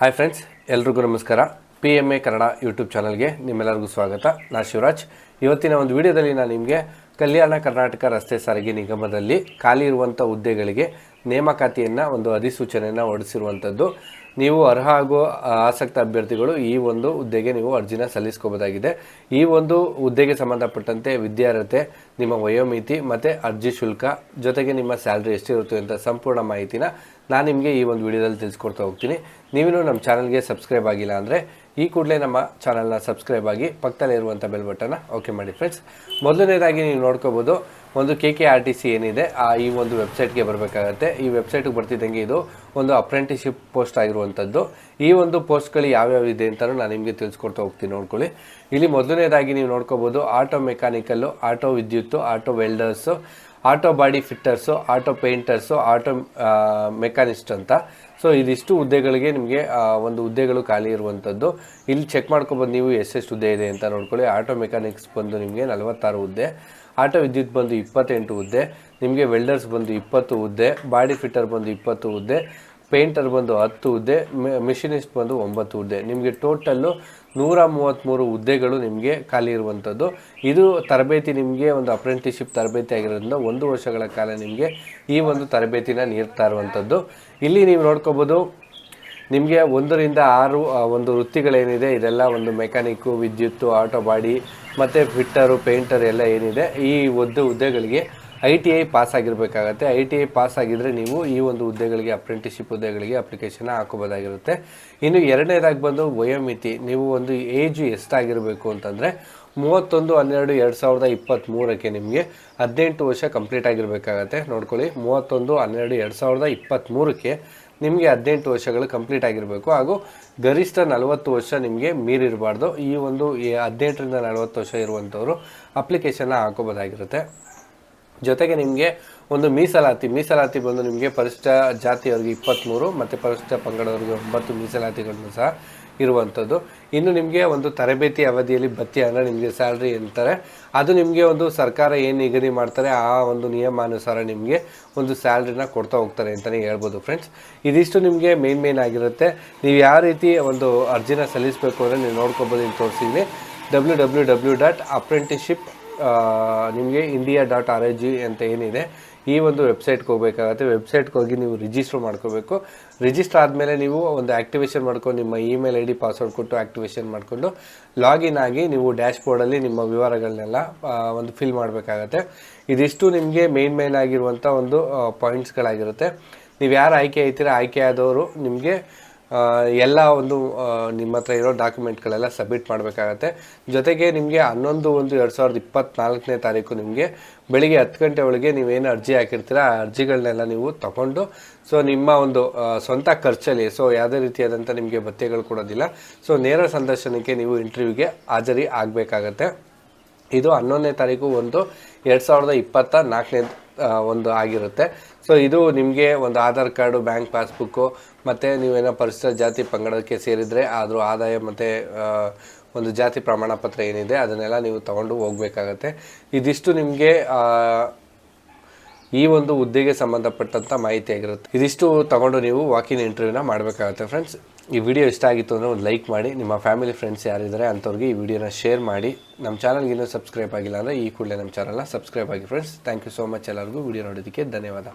Hi friends ಎಲ್ರಿಗೂ ನಮಸ್ಕಾರ. P M A Kannada YouTube ಚಾನಲ್ಗೆ ನಿಮ್ಮೆಲ್ಲರಿಗೂ ಸ್ವಾಗತ. ನಾ ಶಿವರಾಜ್. ಇವತ್ತಿನ ಒಂದು ವಿಡಿಯೋದಲ್ಲಿ ನಾನು ನಿಮಗೆ ಕಲ್ಯಾಣ ಕರ್ನಾಟಕ ರಸ್ತೆ ಸಾರಿಗೆ ನಿಗಮದಲ್ಲಿ ಖಾಲಿ ಇರುವಂಥ ಹುದ್ದೆಗಳಿಗೆ ನೇಮಕಾತಿಯನ್ನು, ಒಂದು ಅಧಿಸೂಚನೆಯನ್ನು ಹೊರಡಿಸಿರುವಂಥದ್ದು ನೀವು ಅರ್ಹ ಆಗೋ ಆಸಕ್ತ ಅಭ್ಯರ್ಥಿಗಳು ಈ ಒಂದು ಹುದ್ದೆಗೆ ನೀವು ಅರ್ಜಿನ ಸಲ್ಲಿಸ್ಕೋಬೋದಾಗಿದೆ. ಈ ಒಂದು ಹುದ್ದೆಗೆ ಸಂಬಂಧಪಟ್ಟಂತೆ ವಿದ್ಯಾರ್ಹತೆ, ನಿಮ್ಮ ವಯೋಮಿತಿ ಮತ್ತು ಅರ್ಜಿ ಶುಲ್ಕ ಜೊತೆಗೆ ನಿಮ್ಮ ಸ್ಯಾಲ್ರಿ ಎಷ್ಟಿರುತ್ತೆ ಅಂತ ಸಂಪೂರ್ಣ ಮಾಹಿತಿನ ನಾನು ನಿಮಗೆ ಈ ಒಂದು ವಿಡಿಯೋದಲ್ಲಿ ತಿಳಿಸ್ಕೊಡ್ತಾ ಹೋಗ್ತೀನಿ. ನೀವಿನ್ನೂ ನಮ್ಮ ಚಾನಲ್ಗೆ ಸಬ್ಸ್ಕ್ರೈಬ್ ಆಗಿಲ್ಲ ಅಂದರೆ ಈ ಕೂಡಲೇ ನಮ್ಮ ಚಾನಲ್ನ ಸಬ್ಸ್ಕ್ರೈಬ್ ಆಗಿ ಪಕ್ಕದಲ್ಲಿ ಇರುವಂಥ ಬೆಲ್ ಬಟನ್ನ ಓಕೆ ಮಾಡಿ ಫ್ರೆಂಡ್ಸ್ ಮೊದಲನೇದಾಗಿ ನೀವು ನೋಡ್ಕೋಬೋದು, ಒಂದು K K R T C ಏನಿದೆ, ಆ ಈ ಒಂದು ವೆಬ್ಸೈಟ್ಗೆ ಬರಬೇಕಾಗತ್ತೆ. ಈ ವೆಬ್ಸೈಟ್ಗೆ ಬರ್ತಿದ್ದಂಗೆ ಇದು ಒಂದು ಅಪ್ರೆಂಟಿಸ್ಶಿಪ್ ಪೋಸ್ಟ್ ಆಗಿರುವಂಥದ್ದು ಈ ಒಂದು ಪೋಸ್ಟ್ಗಳು ಯಾವ್ಯಾವ ಇದೆ ಅಂತಲೂ ನಾನು ನಿಮಗೆ ತಿಳಿಸ್ಕೊಡ್ತಾ ಹೋಗ್ತೀನಿ ನೋಡ್ಕೊಳ್ಳಿ. ಇಲ್ಲಿ ಮೊದಲನೇದಾಗಿ ನೀವು ನೋಡ್ಕೋಬೋದು ಆಟೋ ಮೆಕ್ಯಾನಿಕಲ್ಲು ಆಟೋ ವಿದ್ಯುತ್ತು auto welders auto body fitters, auto painters, auto machinist ಅಂತ. ಸೊ, ಇದಿಷ್ಟು ಹುದ್ದೆಗಳಿಗೆ ನಿಮಗೆ ಒಂದು ಹುದ್ದೆಗಳು ಖಾಲಿ ಇರುವಂಥದ್ದು ಇಲ್ಲಿ ಚೆಕ್ ಮಾಡ್ಕೊಬೋದು ನೀವು ಎಷ್ಟೆಷ್ಟು ಹುದ್ದೆ ಇದೆ ಅಂತ ನೋಡ್ಕೊಳ್ಳಿ. ಆಟೋ ಮೆಕ್ಯಾನಿಕ್ಸ್ ಬಂದು ನಿಮಗೆ ನಲವತ್ತಾರು ಹುದ್ದೆ. ಆಟೋ ವಿದ್ಯುತ್ ಬಂದು ಇಪ್ಪತ್ತೆಂಟು ಹುದ್ದೆ. ನಿಮಗೆ ವೆಲ್ಡರ್ಸ್ ಬಂದು ಇಪ್ಪತ್ತು ಹುದ್ದೆ. ಬಾಡಿ ಫಿಟ್ಟರ್ ಬಂದು ಇಪ್ಪತ್ತು ಹುದ್ದೆ. ಪೇಂಟರ್ ಬಂದು ಹತ್ತು ಹುದ್ದೆ ಮಿಷಿನಿಸ್ಟ್ ಬಂದು ಒಂಬತ್ತು ಹುದ್ದೆ. ನಿಮಗೆ ಟೋಟಲ್ಲು ನೂರ ಮೂವತ್ತ್ಮೂರು ಹುದ್ದೆಗಳು ನಿಮಗೆ ಖಾಲಿ ಇರುವಂಥದ್ದು. ಇದು ತರಬೇತಿ ನಿಮಗೆ ಒಂದು ಅಪ್ರೆಂಟಿಸ್ಶಿಪ್ ತರಬೇತಿ ಆಗಿರೋದ್ರಿಂದ ಒಂದು ವರ್ಷಗಳ ಕಾಲ ನಿಮಗೆ ಈ ಒಂದು ತರಬೇತಿನ ನೀಡ್ತಾ ಇರುವಂಥದ್ದು. ಇಲ್ಲಿ ನೀವು ನೋಡ್ಕೋಬೋದು, ನಿಮಗೆ ಒಂದರಿಂದ ಆರು ಒಂದು ವೃತ್ತಿಗಳೇನಿದೆ, ಇದೆಲ್ಲ ಒಂದು ಮೆಕ್ಯಾನಿಕ್ಕು, ವಿದ್ಯುತ್ತು ಆಟೋ ಬಾಡಿ ಮತ್ತು ಫಿಟ್ಟರು, ಪೇಂಟರ್ ಎಲ್ಲ ಏನಿದೆ, ಈ ಒಂದು ಹುದ್ದೆಗಳಿಗೆ ಐ ಟಿ ಐ ಪಾಸ್ ಆಗಿರಬೇಕಾಗತ್ತೆ. ಐ ಟಿ ಐ ಪಾಸ್ ಆಗಿದ್ರೆ ನೀವು ಈ ಒಂದು ಹುದ್ದೆಗಳಿಗೆ ಅಪ್ರೆಂಟಿಸ್ಶಿಪ್ ಹುದ್ದೆಗಳಿಗೆ ಅಪ್ಲಿಕೇಶನ್ ಹಾಕೋಬೋದಾಗಿರುತ್ತೆ ಇನ್ನು ಎರಡನೇದಾಗಿ ಬಂದು ವಯೋಮಿತಿ. ನೀವು ಒಂದು ಏಜು ಎಷ್ಟಾಗಿರಬೇಕು ಅಂತಂದರೆ ಮೂವತ್ತೊಂದು, ಹನ್ನೆರಡು, ಎರಡು ಸಾವಿರದ ಇಪ್ಪತ್ತ್ಮೂರಕ್ಕೆ ನಿಮಗೆ ಹದಿನೆಂಟು ವರ್ಷ ಕಂಪ್ಲೀಟ್ ಆಗಿರಬೇಕಾಗತ್ತೆ. ನೋಡ್ಕೊಳ್ಳಿ, ಮೂವತ್ತೊಂದು, ಹನ್ನೆರಡು, ಎರಡು ಸಾವಿರದ ಇಪ್ಪತ್ತ್ಮೂರಕ್ಕೆ ನಿಮಗೆ ಹದಿನೆಂಟು ವರ್ಷಗಳು ಕಂಪ್ಲೀಟ್ ಆಗಿರಬೇಕು. ಹಾಗೂ ಗರಿಷ್ಠ ನಲವತ್ತು ವರ್ಷ ನಿಮಗೆ ಮೀರಿರಬಾರ್ದು. ಈ ಒಂದು ಹದಿನೆಂಟರಿಂದ ನಲವತ್ತು ವರ್ಷ ಇರುವಂಥವರು ಅಪ್ಲಿಕೇಶನ್ನ ಹಾಕೋಬೋದಾಗಿರುತ್ತೆ ಜೊತೆಗೆ ನಿಮಗೆ ಒಂದು ಮೀಸಲಾತಿ ಮೀಸಲಾತಿ ಬಂದು ನಿಮಗೆ ಪರಿಶಿಷ್ಟ ಜಾತಿಯವರಿಗೆ ಇಪ್ಪತ್ತ್ಮೂರು ಮತ್ತು ಪರಿಶಿಷ್ಟ ಪಂಗಡವರಿಗೆ ಒಂಬತ್ತು ಮೀಸಲಾತಿಗಳನ್ನು ಸಹ ಇರುವಂಥದ್ದು ಇನ್ನು ನಿಮಗೆ ಒಂದು ತರಬೇತಿ ಅವಧಿಯಲ್ಲಿ ಭತ್ಯೆ ಅಂದರೆ ನಿಮಗೆ ಸ್ಯಾಲ್ರಿ ಅಂತಾರೆ. ಅದು ನಿಮಗೆ ಒಂದು ಸರ್ಕಾರ ಏನು ನಿಗದಿ ಮಾಡ್ತಾರೆ, ಆ ಒಂದು ನಿಯಮಾನುಸಾರ ನಿಮಗೆ ಒಂದು ಸ್ಯಾಲ್ರಿನ ಕೊಡ್ತಾ ಹೋಗ್ತಾರೆ ಅಂತಲೇ ಹೇಳ್ಬೋದು ಫ್ರೆಂಡ್ಸ್ ಇದಿಷ್ಟು ನಿಮಗೆ ಮೇನ್ ಮೇನ್ ಆಗಿರುತ್ತೆ. ನೀವು ಯಾವ ರೀತಿ ಒಂದು ಅರ್ಜಿನ ಸಲ್ಲಿಸಬೇಕು ಅಂದರೆ ನೀವು ನೋಡ್ಕೊಬೋದು ಇಲ್ಲಿ ತೋರಿಸಿದ್ವಿ W W W dot apprenticeship ನಿಮಗೆ India dot R I G ಅಂತ ಏನಿದೆ, ಈ ಒಂದು ವೆಬ್ಸೈಟ್ಗೆ ಹೋಗಬೇಕಾಗತ್ತೆ. ವೆಬ್ಸೈಟ್ಗೆ ಹೋಗಿ ನೀವು ರಿಜಿಸ್ಟರ್ ಮಾಡ್ಕೋಬೇಕು. ರಿಜಿಸ್ಟರ್ ಆದಮೇಲೆ ನೀವು ಒಂದು ಆ್ಯಕ್ಟಿವೇಷನ್ ಮಾಡ್ಕೊಂಡು, ನಿಮ್ಮ ಇಮೇಲ್ ಐ ಡಿ ಪಾಸ್ವರ್ಡ್ ಕೊಟ್ಟು ಆ್ಯಕ್ಟಿವೇಷನ್ ಮಾಡಿಕೊಂಡು ಲಾಗಿನ್ ಆಗಿ ನೀವು ಡ್ಯಾಶ್ ಬೋರ್ಡಲ್ಲಿ ನಿಮ್ಮ ವಿವರಗಳನ್ನೆಲ್ಲ ಒಂದು ಫಿಲ್ ಮಾಡಬೇಕಾಗತ್ತೆ. ಇದಿಷ್ಟು ನಿಮಗೆ ಮೇನ್ ಮೇನ್ ಆಗಿರುವಂಥ ಒಂದು ಪಾಯಿಂಟ್ಸ್ಗಳಾಗಿರುತ್ತೆ ನೀವು ಯಾರು ಆಯ್ಕೆ ಆಯ್ತೀರ, ಆಯ್ಕೆ ಆದವರು ನಿಮಗೆ ಎಲ್ಲ ಒಂದು ನಿಮ್ಮ ಹತ್ರ ಇರೋ ಡಾಕ್ಯುಮೆಂಟ್ಗಳೆಲ್ಲ ಸಬ್ಮಿಟ್ ಮಾಡಬೇಕಾಗತ್ತೆ. ಜೊತೆಗೆ ನಿಮಗೆ ಹನ್ನೊಂದು ಒಂದು ಎರಡು ಸಾವಿರದ ಇಪ್ಪತ್ನಾಲ್ಕನೇ ತಾರೀಕು ನಿಮಗೆ ಬೆಳಿಗ್ಗೆ ಹತ್ತು ಗಂಟೆ ಒಳಗೆ ನೀವೇನು ಅರ್ಜಿ ಹಾಕಿರ್ತೀರ, ಆ ಅರ್ಜಿಗಳನ್ನೆಲ್ಲ ನೀವು ತಗೊಂಡು, ಸೊ ನಿಮ್ಮ ಒಂದು ಸ್ವಂತ ಖರ್ಚಲ್ಲಿ, ಸೊ ಯಾವುದೇ ರೀತಿಯಾದಂಥ ನಿಮಗೆ ಭತ್ಯೆಗಳು ಕೊಡೋದಿಲ್ಲ. ಸೊ ನೇರ ಸಂದರ್ಶನಕ್ಕೆ ನೀವು ಇಂಟರ್ವ್ಯೂಗೆ ಹಾಜರಿ ಆಗಬೇಕಾಗತ್ತೆ. ಇದು ಹನ್ನೊಂದನೇ ತಾರೀಕು ಒಂದು ಎರಡು ಸಾವಿರದ ಇಪ್ಪತ್ತ ನಾಲ್ಕನೇ ಒಂದು ಆಗಿರುತ್ತೆ. ಸೊ ಇದು ನಿಮಗೆ ಒಂದು ಆಧಾರ್ ಕಾರ್ಡು, ಬ್ಯಾಂಕ್ ಪಾಸ್ಬುಕ್ಕು, ಮತ್ತು ನೀವೇನೋ ಪರಿಸರ ಜಾತಿ ಪಂಗಡಕ್ಕೆ ಸೇರಿದರೆ ಆದರೂ ಆದಾಯ ಮತ್ತು ಒಂದು ಜಾತಿ ಪ್ರಮಾಣ ಪತ್ರ ಏನಿದೆ ಅದನ್ನೆಲ್ಲ ನೀವು ತಗೊಂಡು ಹೋಗಬೇಕಾಗತ್ತೆ. ಇದಿಷ್ಟು ನಿಮಗೆ ಈ ಒಂದು ಹುದ್ದೆಗೆ ಸಂಬಂಧಪಟ್ಟಂಥ ಮಾಹಿತಿ ಆಗಿರುತ್ತೆ. ಇದಿಷ್ಟು ತಗೊಂಡು ನೀವು ವಾಕಿನ್ ಇಂಟರ್ವ್ಯೂನ ಮಾಡಬೇಕಾಗುತ್ತೆ ಫ್ರೆಂಡ್ಸ್ ಈ ವಿಡಿಯೋ ಇಷ್ಟ ಆಗಿತ್ತು ಅಂದರೆ ಒಂದು ಲೈಕ್ ಮಾಡಿ, ನಿಮ್ಮ ಫ್ಯಾಮಿಲಿ ಫ್ರೆಂಡ್ಸ್ ಯಾರಿದ್ದಾರೆ ಅಂಥವ್ರಿಗೆ ಈ ವಿಡಿಯೋನ ಶೇರ್ ಮಾಡಿ. ನಮ್ಮ ಚಾನಲ್ಗೆ ಇನ್ನೂ ಸಬ್ಸ್ಕ್ರೈಬ್ ಆಗಿಲ್ಲ ಅಂದರೆ ಈ ಕೂಡಲೇ ನಮ್ಮ ಚಾನಲ್ನ ಸಬ್ಸ್ಕ್ರೈಬ್ ಆಗಿ friends thank you so much ಎಲ್ಲರಿಗೂ. ವಿಡಿಯೋ ನೋಡೋದಕ್ಕೆ ಧನ್ಯವಾದ.